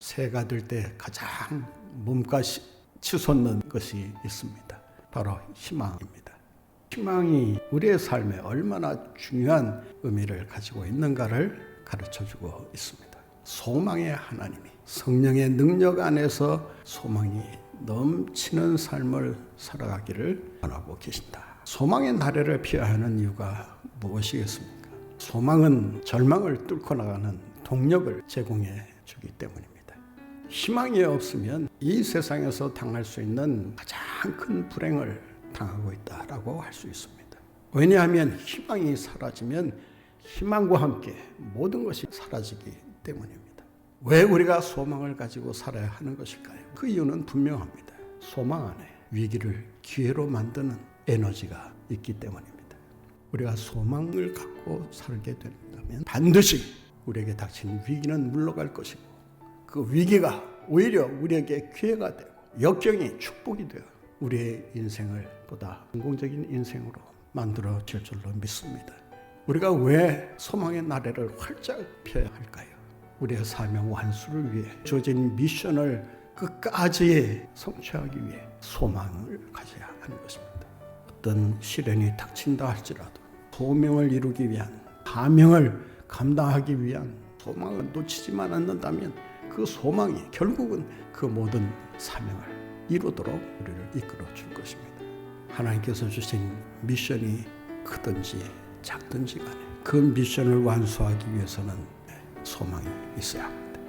새가 될 때 가장 시- 치솟는 것이 있습니다. 바로 희망입니다. 희망이 우리의 삶에 얼마나 중요한 의미를 가지고 있는가를 가르쳐 주고 있습니다. 소망의 하나님이 성령의 능력 안에서 소망이 넘치는 삶을 살아가기를 원하고 계신다. 소망의 나래를 피해야 하는 이유가 무엇이겠습니까? 소망은 절망을 뚫고 나가는 동력을 제공해 주기 때문입니다. 희망이 없으면 이 세상에서 당할 수 있는 가장 큰 불행을 당하고 있다라고 할 수 있습니다. 왜냐하면 희망이 사라지면 희망과 함께 모든 것이 사라지기 때문입니다. 왜 우리가 소망을 가지고 살아야 하는 것일까요? 그 이유는 분명합니다. 소망 안에 위기를 기회로 만드는 에너지가 있기 때문입니다. 우리가 소망을 갖고 살게 된다면 반드시 우리에게 닥친 위기는 물러갈 것이고 그 위기가 오히려 우리에게 기회가 되고 역경이 축복이 되어 우리의 인생을 보다 성공적인 인생으로 만들어질 줄로 믿습니다. 우리가 왜 소망의 나래를 활짝 펴야 할까요? 우리의 사명 완수를 위해 주어진 미션을 끝까지 성취하기 위해 소망을 가져야 하는 것입니다. 어떤 시련이 닥친다 할지라도 소명을 이루기 위한 사명을 감당하기 위한 소망을 놓치지만 않는다면 그 소망이 결국은 그 모든 사명을 이루도록 우리를 이끌어 줄 것입니다. 하나님께서 주신 미션이 크든지 작든지 간에 그 미션을 완수하기 위해서는 소망이 있어야 합니다.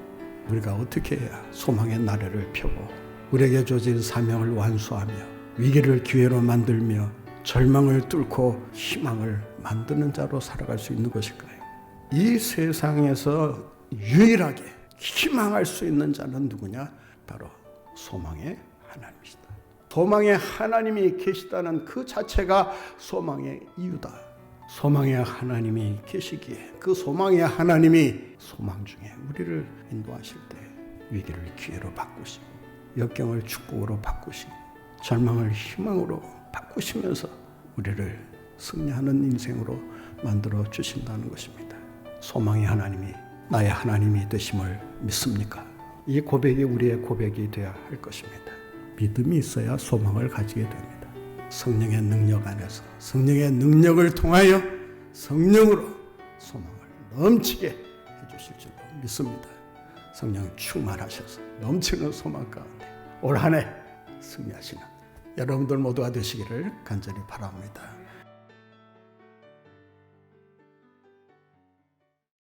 우리가 어떻게 해야 소망의 나래를 펴고 우리에게 주어진 사명을 완수하며 위기를 기회로 만들며 절망을 뚫고 희망을 만드는 자로 살아갈 수 있는 것일까요? 이 세상에서 유일하게 희망할 수 있는 자는 누구냐? 바로 소망의 하나님이시다. 소망의 하나님이 계시다는 그 자체가 소망의 이유다. 소망의 하나님이 계시기에 그 소망의 하나님이 소망 중에 우리를 인도하실 때 위기를 기회로 바꾸시고 역경을 축복으로 바꾸시고 절망을 희망으로 바꾸시면서 우리를 승리하는 인생으로 만들어 주신다는 것입니다. 소망의 하나님이 나의 하나님이 되심을 믿습니까? 이 고백이 우리의 고백이 되어야 할 것입니다. 믿음이 있어야 소망을 가지게 됩니다. 성령의 능력 안에서 성령의 능력을 통하여 성령으로 소망을 넘치게 해주실 줄로 믿습니다. 성령 충만하셔서 넘치는 소망 가운데 올 한해 승리하시는 여러분들 모두가 되시기를 간절히 바랍니다.